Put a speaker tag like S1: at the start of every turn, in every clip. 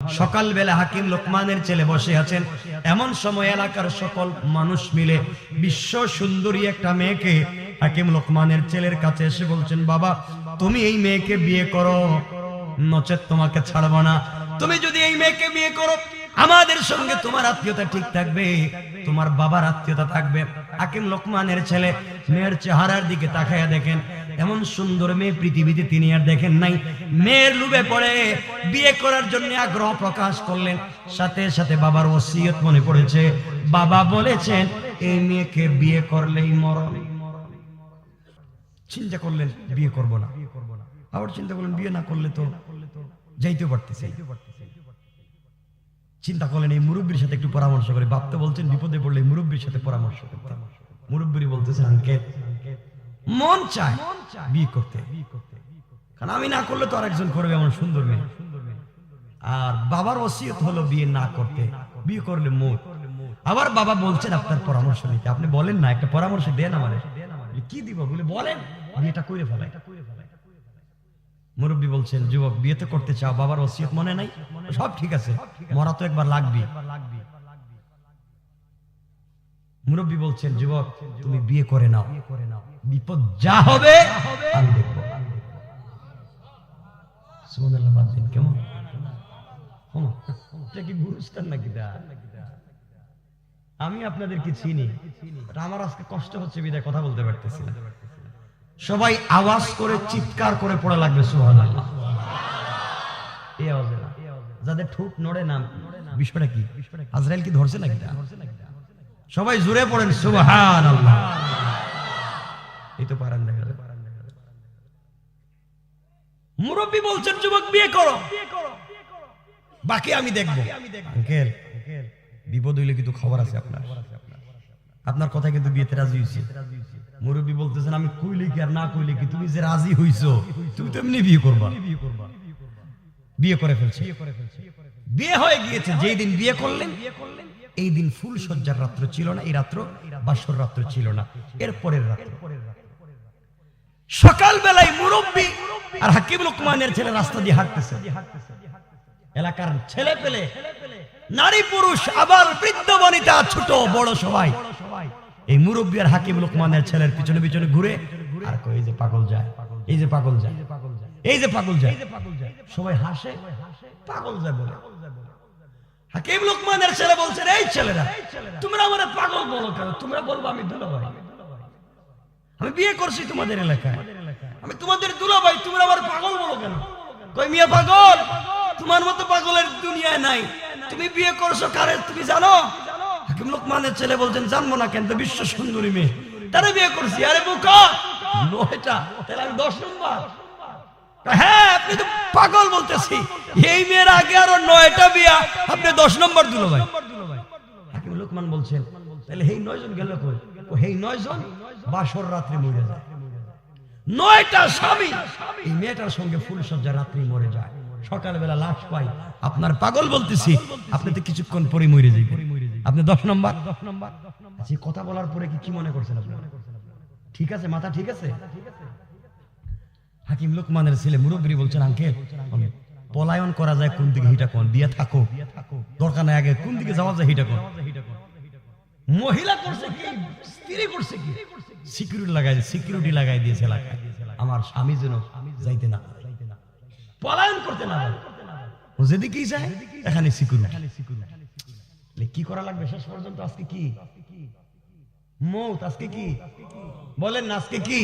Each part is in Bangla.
S1: সকালবেলা হাকিম লোকমানের ছেলে বসে আছেন। এমন সময় এলাকার সকল মানুষ মিলে বিশ্ব সুন্দরী একটা মেয়েকে হাকিম লোকমানের ছেলের কাছে এসে বলছেন, বাবা, তুমি এই মেয়েকে বিয়ে করো। নচেত তোমাকে ছাড়বো না। তুমি যদি এই মেয়েকে বিয়ে করো, আমাদের সঙ্গে তোমার আত্মীয়তা ঠিক থাকবে, তোমার বাবার আত্মীয়তা থাকবে। হাকিম লোকমানের ছেলে মেয়ের চেহারার দিকে তাকাইয়া দেখেন। এমন সুন্দর মেয়ে পৃথিবীতে তিনি আর দেখেন নাই। মেয়ের লুবে পড়ে বিয়ে করার জন্য আগ্রহ প্রকাশ করলেন। সাথে সাথে বাবার ওসিয়ত মনে পড়েছে। বাবা বলেছেন, এই মেয়েকে বিয়ে করলেই মরণ। চিন্তা করলেন, বিয়ে করব না। আবার চিন্তা করলেন, বিয়ে না করলে তো যাইতে পারতেছে চিন্তা করলেন, এই মুরব্বীর সাথে একটু পরামর্শ করে। বাপতে বলছেন, বিপদে পড়লে মুরব্বীর সাথে পরামর্শ করতে। মুরব্বী বলতেছেন, আঙ্কেল মন চায় বিয়ে করতে। কারণ আমি না করলে তো আরেকজন করবে এমন সুন্দর মেয়ে। আর বাবার ওসিয়ত হলো বিয়ে না করতে। বিয়ে করলে মত। আবার বাবা বলছেন আপনার পরামর্শ নিতে। আপনি বলেন না একটা পরামর্শ দেন আমাদের। কি দিব? বলে বলেন বিয়েটা করে ফেলাই। মুরব্বী বলছেন যুবক বিয়ে তো করতে চাও বাবার ওসিয়ত মনে নাই? সব ঠিক আছে মরা তো একবার লাগবে মুরব্বী বলছেন যুবক তুমি বিয়ে করে নাও। বিপদ যা হবে, আমি দেখব। কি আপনাদেরকে চিনি আমার আজকে কষ্ট হচ্ছে, বিদায়, কথা বলতে পারতেছি সবাই আওয়াজ করে, চিৎকার করে পড়ে লাগবে, সুবহানাল্লাহ। এই আওয়াজে না যাদের ঠোঁট নড়ে না, বিষয়টা কি? আজরাইল কি ধরছে নাকি? সবাই জুড়ে পড়েন, সুবহানাল্লাহ। এই তো পারান যায় মুরব্বী বলছেন যুবক বিয়ে করো। বাকি আমি দেখব। আঙ্কেল বিপদ হইলে কিন্তু খবর আছে আপনার। আপনার কথা কিন্তু বিয়েতে রাজি হয়েছে মুরব্বী বলতেছেন আমি কইলে কি আর না কইলে কি তুমি যে রাজি হইছো তুমি তো এমনি বিয়ে করবা। বিয়ে করে ফেলছে। বিয়ে হয়ে গিয়েছে যেই দিন বিয়ে করলেন এই দিন ফুল সজ্জার রাত্র ছিল না এই রাত্র বাসর রাত্র ছিল না এর পরের রাত্র। সকাল বেলায় মুরব্বী আর হাকিম লোকমানের ছেলে রাস্তা দিয়ে হাঁটতেছে। এলাকার ছেলে পেলে নারী পুরুষ, আবার বৃদ্ধ বনিতা, ছোট, বড় সবাই। এই মুরব্বী আর হাকিম লোকমানের ছেলের পিছনে পিছনে ঘুরে আর এই যে পাগল যায়, এই যে পাগল যায়, এই যে পাগল যায়। সবাই হাসে, পাগল যায় বলে। হাকিম লোকমানের ছেলে বলছেন এই ছেলেরা, তোমরা আমার পাগল বলো কেন? তোমরা বলব আমি দুলাভাই আমি বিয়ে করছি তোমাদের এলাকায়। আমি তোমাদের দুলাভাই তোমরা আমার পাগল বলো কেন? কই মিয়া পাগল? তোমার মতো পাগলের দুনিয়ায় নাই। তুমি বিয়ে করছ কারে তুমি জানো? হাকিম লোকমানের ছেলে বলছেন জানব না কেন? বিশ্ব সুন্দরী মেয়ে। তারা বিয়ে করছি। আরে বুকা! নয়টা। তাহলে আমি দশ নম্বর। হ্যাঁ আপনি তো পাগল বলতেছি। এই মেয়ের আগে আরও নয়টা বিয়া। আপনি দশ নম্বর দিল ভাই হাকিম লোকমান বলছেন তাহলে এই নয় জন গেল কই? ও এই নয় জন বাসর রাত্রি মরে যায়। নয়টা স্বামী। এই মেয়েটার সঙ্গে ফুল সজ্জা রাত্রি মরে যায়। সকালবেলা লাশ পাই। আপনার পাগল বলতেছি আপনি তো কিছুক্ষণ পরে মরে যাইবেন। আপনি দশ নম্বর? দশ নম্বর আচ্ছা কথা বলার পরে কি কি মনে করছেন আপনি? ঠিক আছে মাথা ঠিক আছে? হাকিম লোকমানের ছেলে মুরব্বী বলছেন আঙ্কেল পলায়ন করা যায় কোন দিকে হিটা কোন? বিয়ে থাকো। দরকার নাই আগে কোন দিকে যাওয়া যায় হিটা কোন? মহিলা করছে কি স্ত্রী করছে কি? সিকিউরিটি লাগাই সিকিউরিটি লাগাই দিয়েছে এলাকায়। আমার স্বামী যেন যাইতে না পলায়ন করতে না যেদিকেই যায়, এখানে সিকিউরিটি কি করা লাগবে? শেষ পর্যন্ত আজকে কি? মৌত আজকে কি? বলেন আজকে কি?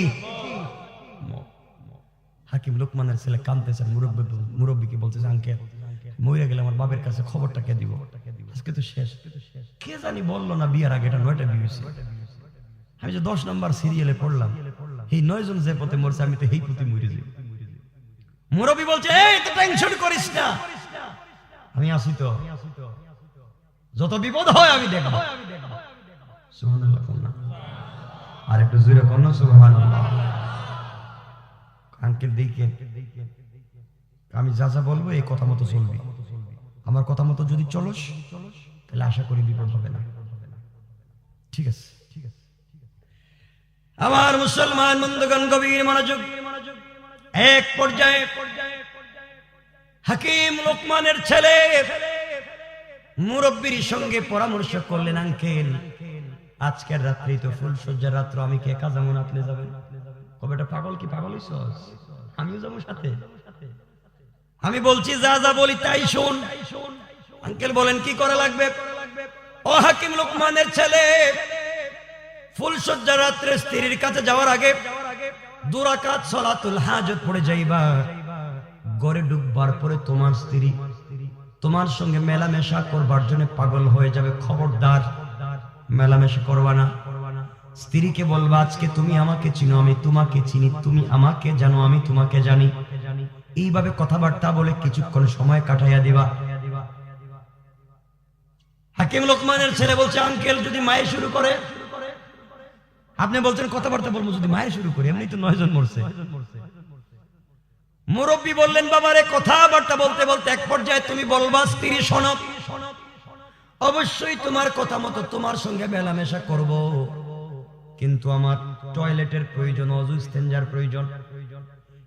S1: হাকিম লোকমানের ছেলে কানতেছেন মুরব্বী মুরব্বীকে বলতেছে, আঙ্কেল মরে গেলে আমার বাবার কাছে খবরটা কে দিব? আজকে তো শেষ। কে জানি বলল না, বিয়ার আগে এটা নয়টা বিয়ে। আমি যে দশ নম্বর সিরিয়ালে পড়লাম, এই নয় জন যে পথে মরছে, আমি তো এই পথে মরে যাই। মুরব্বী বলছে, এই তো টেনশন করিস না। আমি আসি তো। যত বিপদ হয়, আমি দেখব। আর একটু আঙ্কেল আমি যা যা বলব, এই কথা মতো চলবি। আমার কথা মতো যদি চলস, তাহলে আশা করি বিপদ হবে না। ঠিক আছে ঠিক আছে? আমার মুসলমান বন্ধুগণ, গভীর মনোযোগ। এক পর্যায়ে হাকিম লোকমানের ছেলে মুরব্বীর সঙ্গে পরামর্শ করলেন, আঙ্কেল, আজকের রাত্রি তো ফুল সজ্জার রাত্র, আমি কে একা যাব না আপনি যাবেন? কবেটা পাগল কি পাগল হইছ আমিও যাব সাথে। আমি বলছি, যা যা বলি তাই শোন। আঙ্কেল বলেন, কি করা লাগবে? ও হাকিম লোকমানের ছেলে ফুলসজ্জা রাত্রে স্ত্রীর কাছে যাওয়ার আগে দুরাকাত সলাতুল হাজত পড়ে যাইবা। গড়ে ডুববার পরে তোমার স্ত্রী তোমার সঙ্গে মেলামেশা করবার জন্য পাগল হয়ে যাবে, খবরদার। মেলামেশা করবা না। স্ত্রীকে বলবা, আজকে তুমি আমাকে চিনো, আমি তোমাকে চিনি, তুমি আমাকে জানো, আমি তোমাকে জানি। এইভাবে কথাবার্তা বলে কিছুক্ষণ সময় কাটাইয়া দিবা। হাকিম লোকমানের ছেলে বলছে, আঙ্কেল যদি মায়ের শুরু করে আপনি বলছেন কথাবার্তা বলব, যদি মায়ের শুরু করে, এমনি তো নয় জন মরছে। মুরব্বী বললেন, বাবারে, কথাবার্তা বলতে বলতে এক পর্যায়ে তুমি বলবা, স্ত্রী সনব অবশ্যই তোমার কথা মতো তোমার সঙ্গে মেলামেশা করব। কিন্তু আমার টয়লেটের প্রয়োজন, অজু স্টেঞ্জার প্রয়োজন।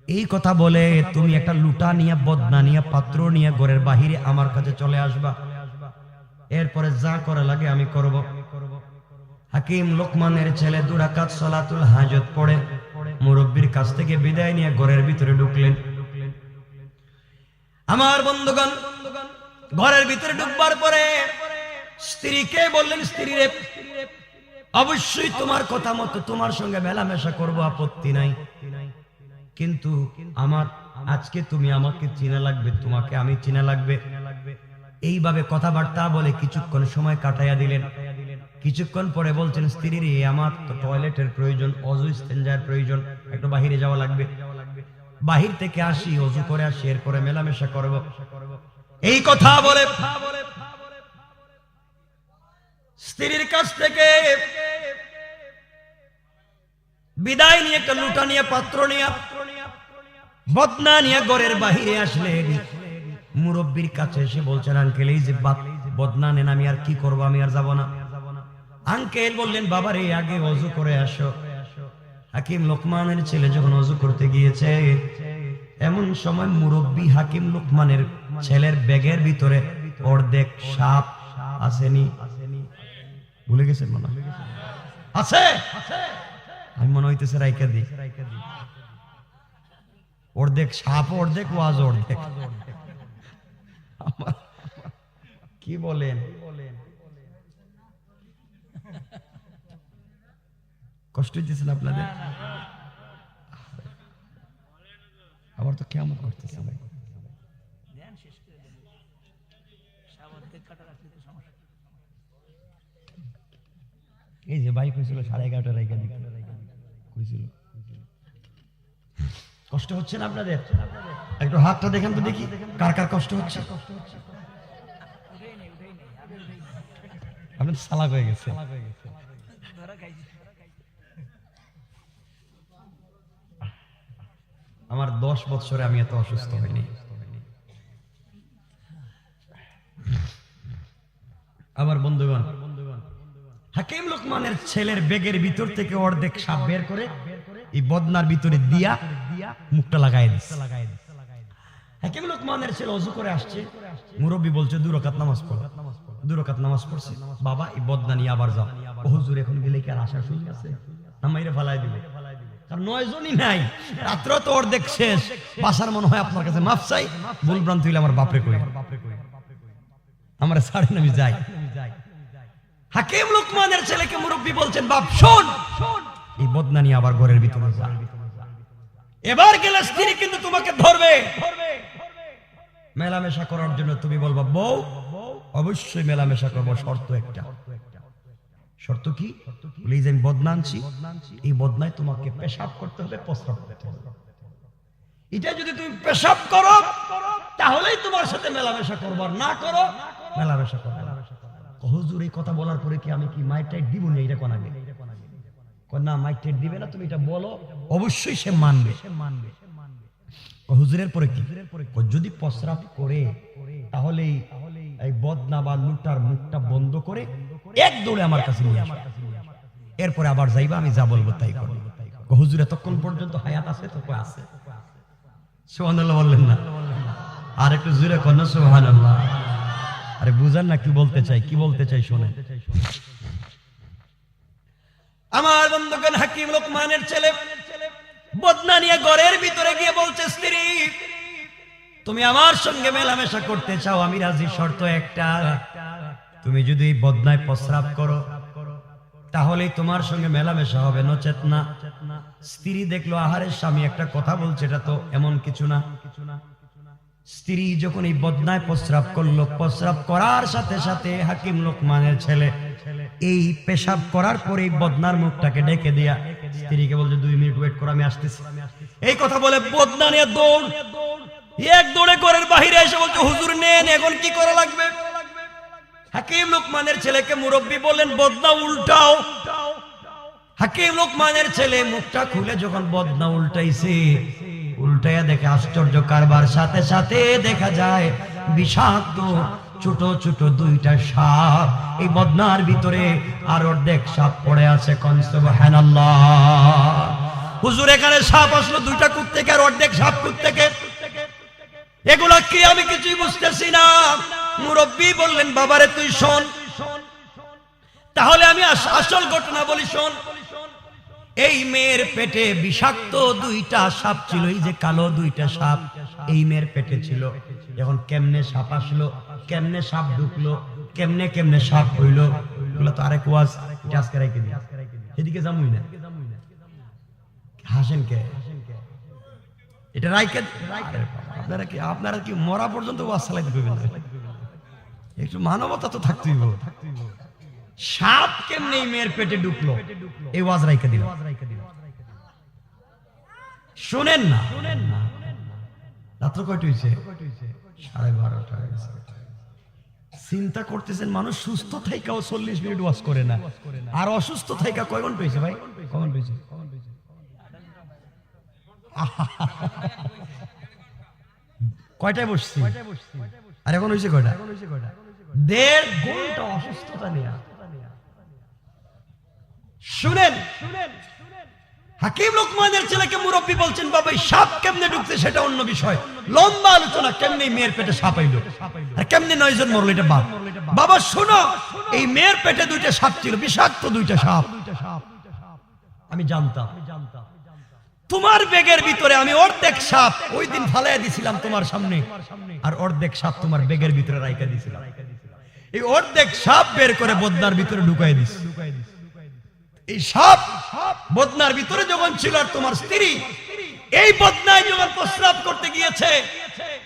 S1: এই কথা বলে তুমি একটা লুটা নিয়ে, বদনা নিয়ে, পাত্র নিয়ে ঘরের বাহিরে আমার কাছে চলে আসবা। এরপরে যা করা লাগে আমি করব। হাকিম লোকমানের ছেলে দুরাকাত সলাতুল হাজত পড়ে। মুরব্বীর কাছ থেকে বিদায় নিয়ে ঘরের ভিতরে ঢুকলেন। আমার বন্ধুগণ, ঘরের ভিতরে ঢুকবার পরে স্ত্রীকে বললেন, স্ত্রী রে, অবশ্যই তোমার কথা মতো তোমার সঙ্গে মেলামেশা করব, আপত্তি নাই। কিন্তু আমার, আজকে তুমি আমাকে চিনা লাগবে, তোমাকে আমি চিনা লাগবে। এইভাবে কথাবার্তা বলে কিছুক্ষণ সময় কাটাইয়া দিলেন। কিছুক্ষণ পরে বলছেন, স্ত্রী রে, আমার তো টয়লেটের প্রয়োজন, অজু স্টেঞ্জার প্রয়োজন, একটু বাহিরে যাওয়া লাগবে। বাহির থেকে আসি, অজু করে আসি, এরপরে মেলামেশা করব। এই কথা বলে, স্ত্রীর কাছ থেকে বিদায় নিয়ে একটা লুটা নিয়ে, পাত্র নিয়ে, বদনা নিয়ে ঘরের বাহিরে আসলেন। মুরব্বীর কাছে এসে বলছেন, আঙ্কেল, এই যে বদনা নেন, আমি আর কি করব? আমি আর যাব না। আঙ্কেল বললেন, বাবার এই আগে অজু করে আসো। হাকিম লোকমানের ছেলে যখন অজু করতে গিয়েছে, এমন সময় মুরব্বী হাকিম লোকমানের ছেলের ব্যাগের ভিতরে অর্ধেক সাপ আসেনি। ভুলে গেছেন মনে? আছে! আমি মনে হইতেছে রাইকা দি। অর্ধেক সাপ, অর্ধেক ওয়াজ, অর্ধেক। কি বলেন বলেন? কষ্ট হইতেছেন আপনাদের? আবার তো কেমন করতেছে ভাই? এই যে বাইক হয়েছিল সাড়ে এগারোটা রাইকা দিতে। কইছিল। কষ্ট হচ্ছে না আপনাদের? একটু হাতটা দেখেন তো দেখি কার কার কষ্ট হচ্ছে কষ্ট হচ্ছে? আপনার সালাক হয়ে গেছে। আমার দশ বছরে আমি এত অসুস্থ হইনি। আমার বন্ধুগণ হাকিম লোকমানের ছেলের বেগের ভিতর থেকে অর্ধেক সাপ বের করে এই বদনার ভিতরে দিয়া মুখটা লাগাই দিচ্ছে হাকিম ছেলে অজু করে আসছে। মুরব্বী বলছে দুরকাত নামাজ পড়ো। দুরকাত নামাজ পড়ছে। বাবা, এই বদনা নিয়ে আবার যাও। ও হুজুর, এখন গেলে কি আর আছে? ফালাই দিবে। নাই। রাত্র তো শেষ। বাসার মনে হয় আপনার কাছে মাফ চাই। ভুল ভ্রান্ত হইলে আমার বাপরে কই? আমরা ছাড়েন আমি যাই। হাকিম লোকমানের ছেলেকে মুরব্বী বলছেন, বাপ, শোন। এই আবার ঘরের ভিতরে এবার গেলে স্ত্রী কিন্তু তোমাকে ধরবে। মেলামেশা করার জন্য তুমি বলবা, বউ, অবশ্যই মেলামেশা করব, শর্ত একটা। শর্ত কি? আমি এই বদনায় তোমাকে পেশাব করতে হবে করতে হবে। এটা যদি তুমি পেশাব করো, তাহলেই তোমার সাথে মেলামেশা করব আর না করো, মেলামেশা করব না। হুজুর, এই কথা বলার পরে কি আমি কি মাইক টাইট দিব না? এটা কোন আগে? না, মাইক টাইট দিবে না, তুমি এটা বলো। অবশ্যই সে মানবে। কয়, হুজুরের পরে কি? যদি প্রস্রাব করে তাহলে এই বদনা বা লুটার মুখটা বন্ধ করে এক দৌড়ে আমার কাছে এরপরে আবার যাইবা, আমি যা বলব তাই করব। হুজুর, এতক্ষণ পর্যন্ত হায়াত আছে তো? আছে। সুবহানাল্লাহ বললেন না। আর একটু জুড়ে কন্যা সুবহানাল্লাহ। আরে বুঝান না কি বলতে চাই, কি বলতে চাই শোনেন। আমার বন্ধুগণ হাকিম লোকমানের ছেলে, বদনা নিয়ে ঘরের ভিতরে গিয়ে বলছে, স্ত্রী, তুমি আমার সঙ্গে মেলামেশা করতে চাও, আমি রাজি, শর্ত একটা। তুমি যদি বদনায় প্রস্রাব করো, তাহলেই তোমার সঙ্গে মেলামেশা হবে, নচেত না। স্ত্রী দেখল আহারের স্বামী, একটা কথা বলছে, এটা তো এমন কিছু না। স্ত্রী যখন এই বদনায় প্রস্রাব করল, প্রস্রাব করার সাথে সাথে হাকিম লোকমানের ছেলে এই পেশাব করার পরে বদনার মুখটাকে ডেকে দিয়া স্ত্রীকে বলছে, দুই মিনিট ওয়েট করো, আমি আসতেছি। এই কথা বলে বদনা নিয়ে দৌড়। এক দৌড়ে ঘরের বাহিরে এসে বলছে, হুজুর, নেন, এখন কি করা লাগবে? হাকিম লোকমানের ছেলেকে মুরব্বী বললেন, বদনা, উল্টাও। হাকিম লোকমানের ছেলে মুখটা খুলে যখন বদনা উল্টাইছে, উল্টাইয়া দেখে আশ্চর্য কারবার সাথে সাথে দেখা যায়, বিষাক্ত ছোট ছোট দুইটা সাপ। এই বদনার ভিতরে আর অর্ধেক সাপ পড়ে আছে কনসব হুজুর, এখানে সাপ আসলো, দুইটা কুত থেকে আর অর্ধেক সাপ কুত থেকে এগুলা কি আমি কিছুই বুঝতেছি না। মুরব্বী বললেন, বাবারে, তুই শোন। তাহলে আমি আসল ঘটনা বলি, শোন। এই মেয়ের পেটে বিষাক্ত দুইটা সাপ ছিল, এই যে কালো দুইটা সাপ, এই মেয়ের পেটে ছিল। এখন কেমনে সাপ আসলো? কেমনে সাপ ঢুকলো, কেমনে কেমনে সাপ হইল, এগুলো তো আরেক ওয়াজ আজকে রেখে দিই। এদিকে যামুই না। হাসেন কে? এটা রাইকে আপনারা কি আপনারা কি মরা পর্যন্ত ওয়াজ চালাইতে পারবেন একটু মানবতা তো থাকতেই। সাপ কেমনে মেয়ের পেটে ঢুকলো? এই ওয়াজ রাইকে দিল শুনেন না। রাত্র কয়টা হয়েছে সাড়ে বারোটা। চিন্তা করতেছেন, মানুষ সুস্থ থাইকাও চল্লিশ মিনিট ওয়াশ করে না। আর অসুস্থ থাইকা কয় ঘণ্টা হয়েছে ভাই? কখন হয়েছে? কয়টায় বসছি? আর এখন হয়েছে কয়টা? দেড় ঘণ্টা অসুস্থতা নিয়ে। শুনেন হাকিম লোকমানের ছেলেকে মুরব্বী বলছেন, বাবা, এই সাপ কেমনে ঢুকছে সেটা অন্য বিষয়। লম্বা আলোচনা কেমনে মেয়ের পেটে সাপ আইলো? আর কেমনে নয়জন মরলো, এটা বাপ বাবা, শোনো, এই মেয়ের পেটে দুইটা সাপ ছিল, বিষাক্ত দুইটা সাপ। আমি জানতাম। তোমার বেগের ভিতরে আমি অর্ধেক সাপ ওই দিন ফালাইয়া দিছিলাম তোমার সামনে। আর অর্ধেক সাপ তোমার বেগের ভিতরে রাইকা দিছিলাম। এই অর্ধেক সাপ বের করে বদনার ভিতরে ঢুকাই দিস এই সাপ বদনার ভিতরে যখন ছিল আর তোমার স্ত্রী, এই বদনায় যখন প্রস্রাব করতে গিয়েছে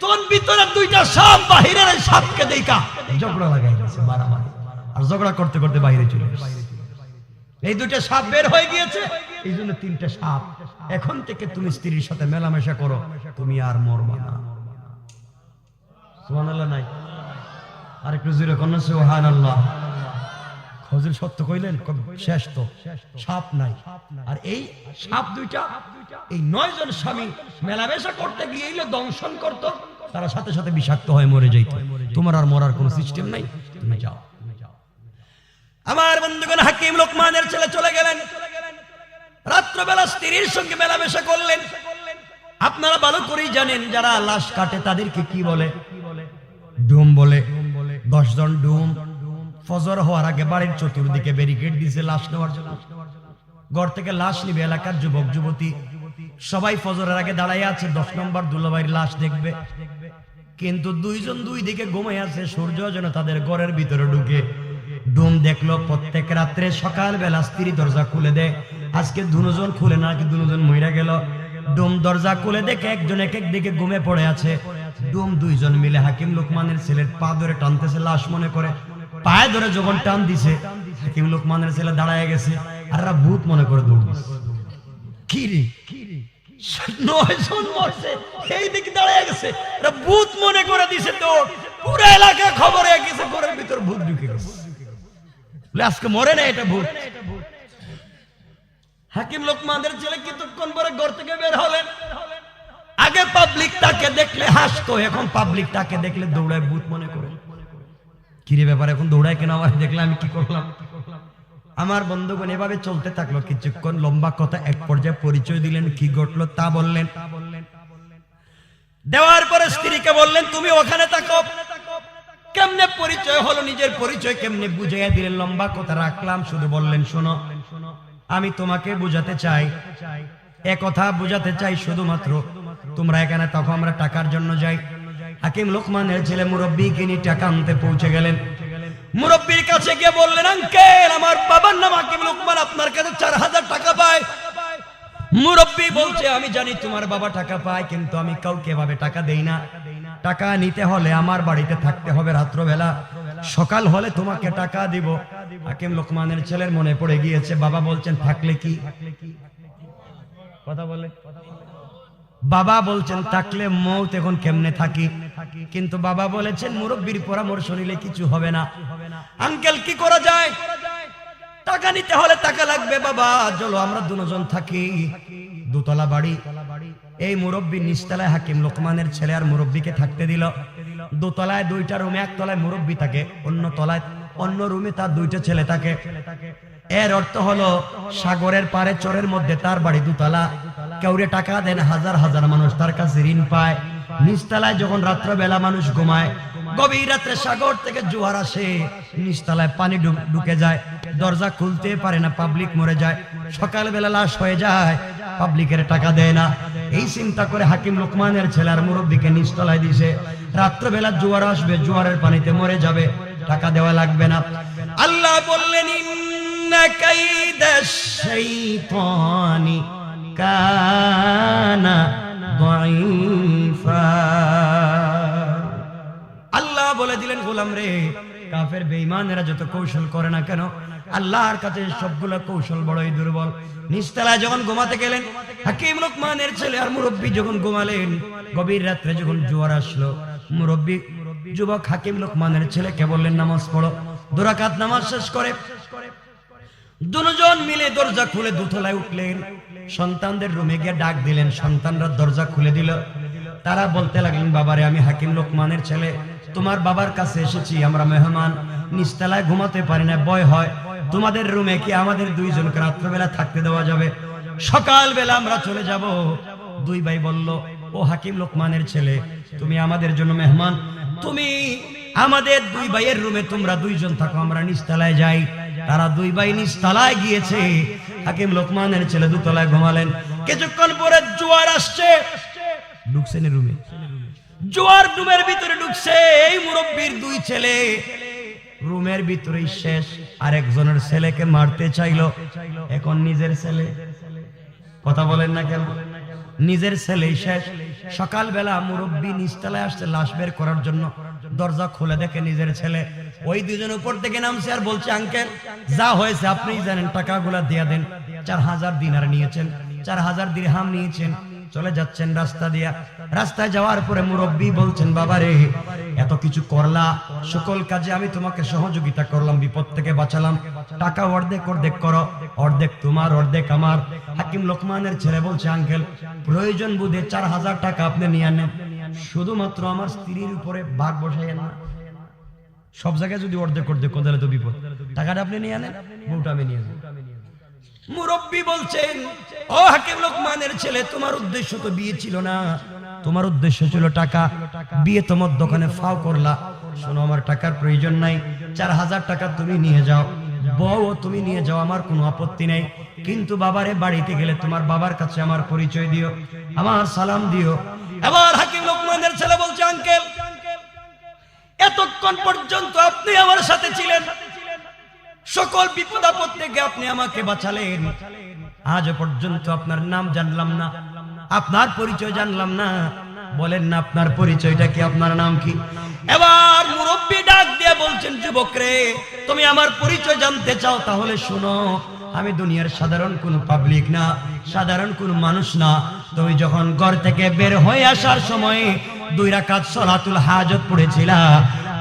S1: তোর ভিতরে দুইটা সাপ বাহিরের এই সাপকে দেখা। ঝগড়া লাগাই দিয়েছে, মারামারি। আর ঝগড়া করতে করতে বাইরে চলে। এই দুইটা সাপ বের হয়ে গিয়েছে। এই জন্য তিনটা সাপ, এখন থেকে তুমি স্ত্রীর সাথে মেলামেশা করো, তুমি আর মরবা না। সুবহানাল্লাহ নাই? আর একটু জোরে কন্যা, সুবহানাল্লাহ। হজুর সত্য কইলেন শেষ তো, সাপ নাই। আর এই সাপ দুইটা, এই নয় জন স্বামী মেলামেশা করতে গিয়ে দংশন করত, তারা সাথে সাথে বিষাক্ত হয়ে মরে যাইত। তোমার আর মরার কোনো সিস্টেম নাই, তুমি যাও। আমার বন্ধুগণ, হাকিম লোকমানের ছেলে চলে গেলেন। রাত্রবেলা স্ত্রীর সঙ্গে মেলামেশা করলেন। আপনারা ভালো করেই জানেন, যারা লাশ কাটে তাদেরকে কি বলে? ডুম বলে। দশজন ডুম ফজর হওয়ার আগে বাড়ির চতুর্দিকে ব্যারিকেড দিছে লাশ নেওয়ার জন্য। ঘর থেকে লাশ নিবে এলাকার যুবক, যুবতী। সবাই ফজরের আগে দাঁড়াই আছে, দশ নম্বর দুলাভাইয়ের লাশ দেখবে। কিন্তু দুইজন দুই দিকে ঘুমাই আছে, সূর্য যেন তাদের ঘরের ভিতরে ঢুকে। ডুম দেখল প্রত্যেক রাত্রে সকাল বেলা স্ত্রী দরজা খুলে দেয়। আজকে দুজন খুলে না কি দুজন মহিলা গেল। ডুম দরজা খুলে দেখে একজন এক এক দিকে ঘুমে পড়ে আছে। ডুম দুইজন মিলে হাকিম লোকমানের ছেলের পা ধরে টানতেছে, লাশ মনে করে। পায়ে ধরে যখন টান দিছে হাকিম লোকমানের ছেলে দাঁড়ায় গেছে, আর ভূত মনে করে দৌড়। দিছে কি রে না ছেলে পরে ঘর থেকে বের হলেন? আগে পাবলিক তাকে দেখলে হাসতো, এখন পাবলিক তাকে দেখলে দৌড়ায় ভূত মনে করে। কিরে ব্যাপার, এখন দৌড়ায় কেন? আমার দেখলে আমি কি করলাম? আমার বন্ধুগণ এভাবে চলতে থাকল কিছুক্ষণ, লম্বা কথা এক পর্যায়ে পরিচয় দিলেন, কি ঘটলো তা বললেন। দেওয়ার পরে স্ত্রীকে বললেন, তুমি ওখানে থাকো। কেমনে পরিচয় হলো, নিজের পরিচয় কেমনে বুঝাইয়া দিলেন, লম্বা কথা রাখলাম, শুধু বললেন, শোনো, আমি তোমাকে বুঝাতে চাই। এ কথা বুঝাতে চাই শুধুমাত্র, তোমরা এখানে তখন আমরা টাকার জন্য যাই। হাকিম লোকমানের ছেলে মুরব্বীকে নিয়ে টাকা আনতে পৌঁছে গেলেন। মুরব্বীর কাছে গিয়ে বললেন, আঙ্কেল, আমার বাবার নাম হাকিম লোকমান, আপনার কাছে চার হাজার টাকা পায়। মুরব্বী বলছে, আমি জানি তোমার বাবা টাকা পায়, কিন্তু আমি কাউকে ভাবে টাকা দেই না। টাকা নিতে হলে আমার বাড়িতে থাকতে হবে রাত্রবেলা। সকাল হলে তোমাকে টাকা দিব। হাকিম লোকমানের ছেলের মনে পড়ে গিয়েছে। বাবা বলছেন, থাকলে কি? কথা বলে বাবা বলছেন, থাকলে মৌত এখন কেমনে থাকি? কিন্তু বাবা বলেছেন, মুরব্বীর পরামর্শ নিলে কিছু হবে না। আঙ্কেল, কি করা যায়? টাকা নিতে হলে টাকা লাগবে বাবা। চলো, আমরা দুজন থাকি। দুতলা বাড়ি। এই মুরব্বী নিচতলায় হাকিম লোকমানের ছেলে আর মুরব্বীকে থাকতে দিল। দোতলায় দুইটা রুমে, এক তলায় মুরব্বী থাকে, অন্য তলায়, অন্য রুমে তার দুইটা ছেলে থাকে। এর অর্থ হলো, সাগরের পারে চরের মধ্যে তার বাড়ি দুতলা। কেউরে টাকা দেন, হাজার হাজার মানুষ তার কাছে ঋণ পায়। নিচতলায় যখন রাত্রবেলা মানুষ ঘুমায়, গভীর রাত্রে সাগর থেকে জোয়ার আসে। নিচতলায় পানি ঢুকে যায়, দরজা খুলতে পারে না পাবলিক মরে যায়। সকালবেলা লাশ হয়ে যায় পাবলিকের টাকা দেয় না। এই চিন্তা করে হাকিম লোকমানের ছেলে আর মুরব্বীকে নিচতলায় দিছে। রাত্রবেলা জোয়ার আসবে, জোয়ারের পানিতে মরে যাবে। টাকা দেওয়া লাগবে না। আল্লাহ বললেন ইন্না কাইদাশ শাইতানি আল্লাহ বলে দিলেন, গোলাম রে, কাফের বেঈমানেরা যত কৌশল করে না কেন, আল্লাহর কাছে সবগুলো কৌশল বড়ই দুর্বল। নিস্তালা যখন ঘুমাতে গেলেন, হাকিম লোকমানের ছেলে আর মুরব্বী যখন ঘুমালেন, গভীর রাত্রে যখন জোয়ার আসলো, মুরব্বী, যুবক হাকিম লোকমানের ছেলেকে বললেন, নামাজ পড়ো। দুরাকাত নামাজ শেষ করে, দুজন মিলে দরজা খুলে দুতলায় উঠলেন। সন্তানদের রুমে গিয়ে ডাক দিলেন, সন্তানরা দরজা খুলে দিল। তারা বলতে লাগলেন, বাবারে, আমি হাকিম লোকমানের ছেলে। তোমার বাবার কাছে এসেছি, আমরা মেহমান। নিচতলায় ঘুমাতে পারি না, ভয় হয়। তোমাদের রুমে কি আমাদের দুইজনকে রাত্রবেলা থাকতে দেওয়া যাবে? সকালবেলা আমরা চলে যাব। দুই ভাই বলল, ও হাকিম লোকমানের ছেলে, তুমি আমাদের জন্য মেহমান। তুমি আমাদের দুই ভাইয়ের রুমে তোমরা দুইজন থাকো, আমরা নিচতলায় যাই। তারা দুই ভাই নিচতলায় গিয়েছে। হাকিম লোকমানের ছেলে দুতলায় ঘুমালেন। কিছুক্ষণ পরে জোয়ার আসছে। ঢুকছেন রুমে। জোয়ার রুমের ভিতরে ঢুকছে এই মুরব্বীর দুই ছেলে। রুমের ভিতরেই শেষ। আর একজনের ছেলেকে মারতে চাইলো। এখন নিজের ছেলে। কথা বলেন না কেন? নিজের ছেলেই শেষ। সকালবেলা মুরব্বী নিচতলায় আসছে লাশ বের করার জন্য। দরজা খুলে দেখে নিজের ছেলে ওই দুজন উপর থেকে নামছে আর বলছে, আঙ্কেল, যা হয়েছে আপনিই জানেন, টাকাগুলা দিয়ে দেন। চার হাজার দিনার নিয়েছেন, চার হাজার দিরহাম নিয়েছেন, চলে যাচ্ছেন রাস্তা দিয়া। রাস্তায় যাওয়ার পরে মুরব্বী বলছেন বাবারে এত কিছু করলা, সকল কাজে আমি তোমাকে সহযোগিতা করলাম, বিপদ থেকে বাঁচালাম। টাকা অর্ধেক অর্ধেক করো, অর্ধেক তোমার, অর্ধেক আমার। হাকিম লোকমানের ছেলে বলছে, আঙ্কেল, প্রয়োজন বুঝে চার হাজার টাকা আপনি নিয়ে নেন শুধুমাত্র আমার স্ত্রীর উপরে বাঘ বসাইয়েন না সব জায়গায় যদি অর্ধেক অর্ধেক কোথায় তো বিপদ। টাকাটা আপনি নিয়ে আনেন, বউটা আমি নিয়ে যাব। মুরব্বী বলছেন, ও হাকিম লোকমানের ছেলে, তোমার উদ্দেশ্য তো বিয়ে ছিল না। তোমার উদ্দেশ্য ছিল টাকা। বিয়ে তোমার দোকানে ফাও করলা। শোনো, আমার টাকার প্রয়োজন নাই। চার হাজার টাকা তুমি নিয়ে যাও। বউ তুমি নিয়ে যাও, আমার কোনো আপত্তি নেই। কিন্তু বাবারে বাড়িতে গেলে তোমার বাবার কাছে আমার পরিচয় দিও, আমার সালাম দিও। এবার হাকিম লোকমানের ছেলে বলছে, আঙ্কেল এতক্ষণ পর্যন্ত আপনি আমার সাথে ছিলেন। সকল বিপদ আপদ থেকে আপনি আমাকে বাঁচালেন। আজ পর্যন্ত আপনার নাম জানলাম না। আপনার পরিচয় জানলাম না। বলেন না, আপনার পরিচয়টা কি? আপনার নাম কি? এবার মুরব্বী ডাক দিয়ে বলছেন যুবক রে তুমি আমার পরিচয় জানতে চাও, তাহলে শুনো, আমি দুনিয়ার সাধারণ কোন পাবলিক না, সাধারণ কোন মানুষ না। তুমি যখন ঘর থেকে বের হয়ে আসার সময় দুই রাকাত সলাতুল হাজত পড়েছিলা।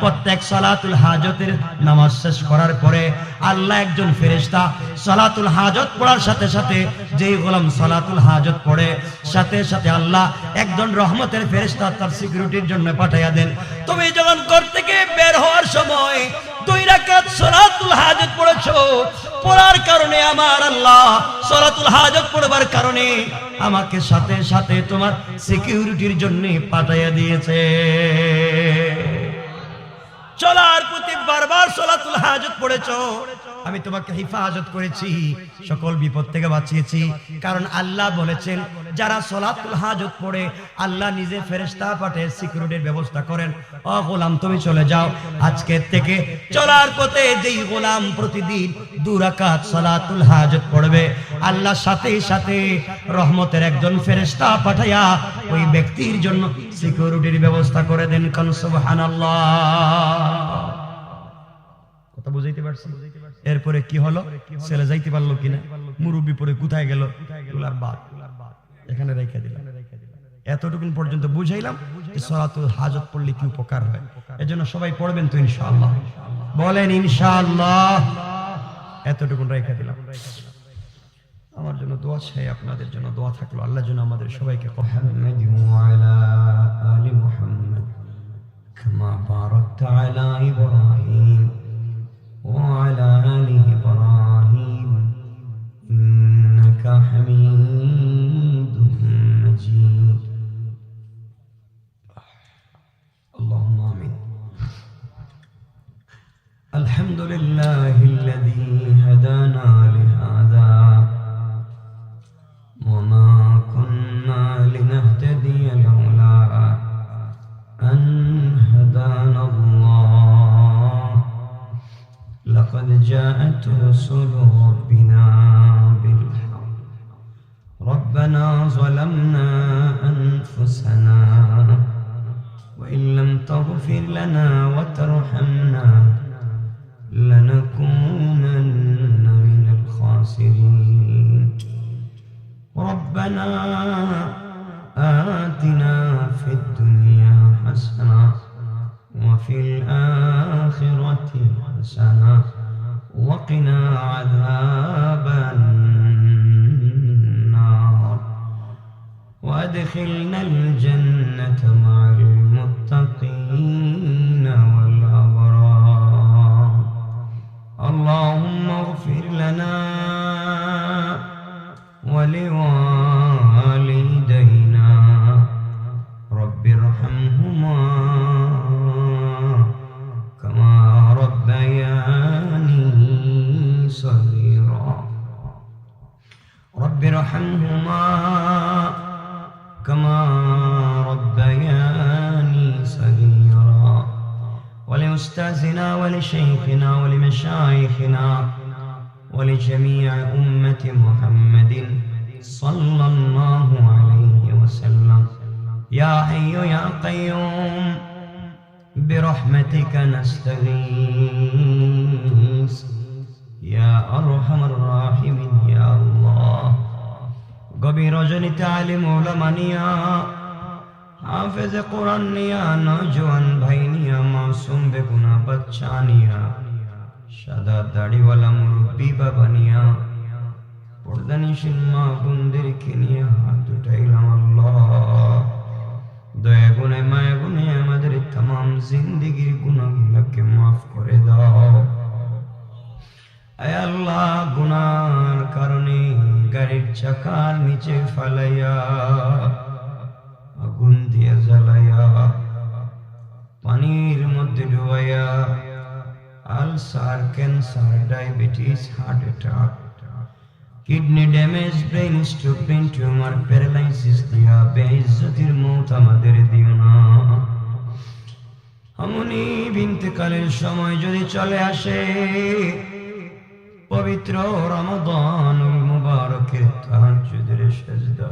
S1: প্রত্যেক সালাতুল হাজতের নামাজ শেষ করার পরে আল্লাহ একজন ফেরেশতা সালাতুল হাজত পড়ার সাথে সাথে যেই গোলাম সালাতুল হাজত পড়ে, সাথে সাথে আল্লাহ একজন রহমতের ফেরেশতা তার সিকিউরিটির জন্য পাঠাইয়া দেন। তুমি যখন ঘর থেকে বের হওয়ার সময় দুই রাকাত সালাতুল হাজত পড়েছ,
S2: পড়ার কারণে আমার আল্লাহ সলাতুল হাজত পড়বার কারণে আমাকে সাথে সাথে তোমার সিকিউরিটির জন্য পাঠাইয়া দিয়েছে। চলার প্রতি বারবার সলাতুল হাজত পড়েছো। আমি তোমাকে হিফাজত করেছি, সকল বিপদ থেকে বাঁচিয়েছি। কারণ আল্লাহ বলেছেন, যারা সলাতুল হাজত পড়ে, আল্লাহ নিজে ফেরেশতা পাঠে সিকিউরিটির ব্যবস্থা করেন। অ গোলাম, তুমি চলে যাও। আজকের থেকে চলার পথে যেই গোলাম প্রতিদিন দুরাকাত সলাতুল হাজত পড়বে, আল্লাহ সাথে সাথে রহমতের একজন ফেরেশতা পাঠাইয়া ওই ব্যক্তির জন্য সিকিউরিটির ব্যবস্থা করে দেন কথা বুঝাইতে পারছি? এরপরে কি হলো? ছেলে যাইতে পারল কিনা? মুরব্বী পরে কোথায় গেল? এগুলার বাদ এখানে রেখে দিলাম। এতটুকু পর্যন্ত বুঝাইলাম সলাতুল হাজত পড়লে কি উপকার হয়। এজন্য সবাই পড়বেন তো ইনশাআল্লাহ। বলেন ইনশাআল্লাহ। এতটুকু রেখে দিলাম। জন্য দোয়া চাই আপনাদের জন্য দোয়া থাকলো আল্লাহর জন্য আমাদের সবাইকে
S1: محمد وعلى آل محمد كما باركت على إبراهيم وعلى آل إبراهيم إنك حميد مجيد اللهم آمين الحمد لله الذي هدانا لهذا وما كنا لنهتدي لولا أن هدانا الله لقد جاءت رسل ربنا بالحق ربنا ظلمنا أنفسنا وإن لم تغفر لنا وترحمنا لنكونن من الخاسرين ربنا آتنا في الدنيا حسنة وفي الآخرة حسنة وقنا عذاب النار. وأدخلنا الجنة مع المتقين. আরহামার রাহিমিন, ইয়া আল্লাহ। গভীর রজনীতে আলিম ওলামানিয়া হাফেজে কোরআন নিয়া, নজওয়ান ভাই নিয়া, মাসুম বেগুনা বাচ্চা নিয়া, সাদা দাড়িওয়ালা মুরব্বী বাবা নিয়া পর্দানিসীন মা বোনদেরকে নিয়ে হাত উঠাইলাম আল্লাহ। দয়া গুণে মায়া গুণে আমাদের তাম জিন্দিগির গুণাগুলোকে মাফ করে দাও। আল্লাহ গুনার কারণে গাড়ির চাকার নিচে ফালাইয়া, আগুন দিয়ে জ্বালাইয়া, পানির মধ্যে ডুবাইয়া, ulcer, cancer, diabetes, heart attack, kidney damage brain stroke brain tumour, paralysis দিয়া বেইজ্জতির মৌত আমাদের দিও না। আমনি বিন্তেকালের সময় যদি চলে আসে পবিত্র রমাদান মুবারকের তাহাজ্জুদের সেজদা।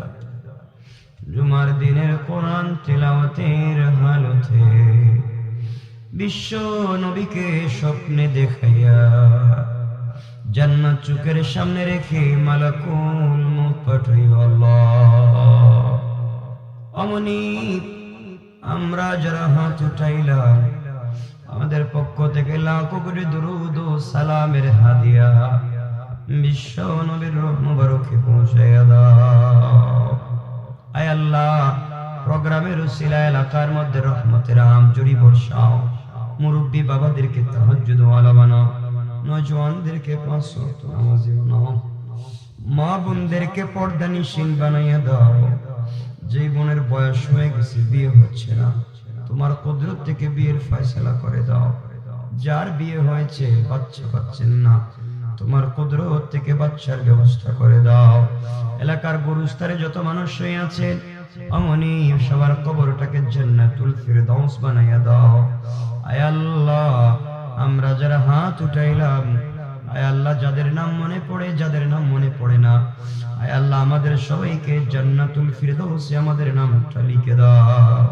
S1: জুমার দিনের কোরআন তেলাওয়াতের হালতে বিশ্ব নবীকে স্বপ্নে দেখাইয়া জান্নাত চোখের সামনে রেখে মালাকুল আল্লাহ। অমনি আমরা যারা হাত উঠাইলাম আমাদের পক্ষ থেকে লাখো কোটি দরুদ ও সালামের হাদিয়া বিশ্ব নবীর মুবারকে দাও। আয় আল্লাহ, প্রোগ্রামের উসিলা এলাকার মধ্যে রহমতের আম জুড়ি বর্ষাও। মুরব্বী বাবাদেরকে তাহাজ্জুদ ওয়ালা বানাও। নজওয়ানদেরকে পাঁচ মা বোনদেরকে পর্দা নিশীন বানাইয়া দাও। যে বোনের বয়স হয়ে গেছে, বিয়ে হচ্ছে না। তোমার কুদরত থেকে বিয়ের ফয়সালা করে দাও। যার বিয়ে হয়েছে, বাচ্চা পাচ্ছেন না। তোমার কুদরত থেকে বাচ্চার ব্যবস্থা করে দাও। এলাকার গুরুস্তারে যত মানুষ হয়ে আছেন অমনি সবার কবরটাকে জান্নাতুল ফিরদাউস বানাইয়া দাও। আয় আল্লাহ, আমরা যারা হাত উঠাইলাম, আয় আল্লাহ, যাদের নাম মনে পড়ে, যাদের নাম মনে পড়ে না, আয় আল্লাহ, আমাদের সবাইকে জান্নাতুল ফিরদাউসে আমাদের নামটা লিখে দাও।